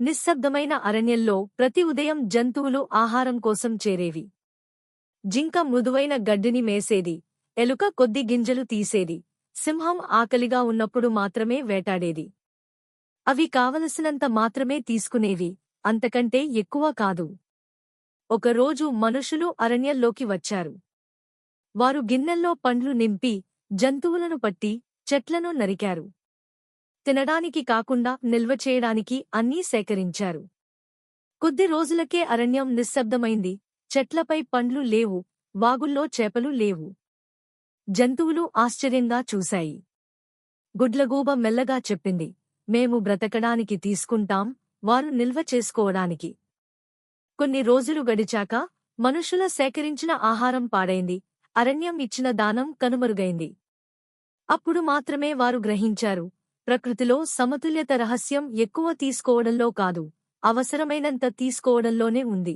నిశ్శబ్దమైన అరణ్యంలో ప్రతి ఉదయం జంతువులు ఆహారం కోసం చేరేవి. జింక మృదువైన గడ్డిని మేసేది. ఎలుక కొద్ది గింజలు తీసేది. సింహం ఆకలిగా ఉన్నప్పుడు మాత్రమే వేటాడేది. అవి కావలసినంత మాత్రమే తీసుకునేవి. అంతకంటే ఎక్కువ కాదు. ఒకరోజు మనుషులు అరణ్యంలోకి వచ్చారు. వారు గిన్నెల్లో పండ్లు నింపి జంతువులను పట్టి చెట్లను నరికారు. తినడానికి కాకుండా నిల్వ చేయడానికి అన్నీ సేకరించారు. కొద్ది రోజులకే అరణ్యం నిశ్శబ్దమైంది. చెట్లపై పండ్లు లేవు. వాగుల్లో చేపలు లేవు. జంతువులు ఆశ్చర్యంగా చూశాయి. గుడ్లగూబ మెల్లగా చెప్పింది. మేము బ్రతకడానికి తీసుకుంటాం. వారు నిల్వ చేసుకోవడానికి. కొన్ని రోజులు గడిచాక మనుషుల సేకరించిన ఆహారం పాడైంది. అరణ్యం ఇచ్చిన దానం కనుమరుగైంది. అప్పుడు మాత్రమే వారు గ్రహించారు. ప్రకృతిలో సమతుల్యత రహస్యం ఎక్కువ తీసుకోవడంలో కాదు అవసరమైనంత తీసుకోవడంలోనే ఉంది.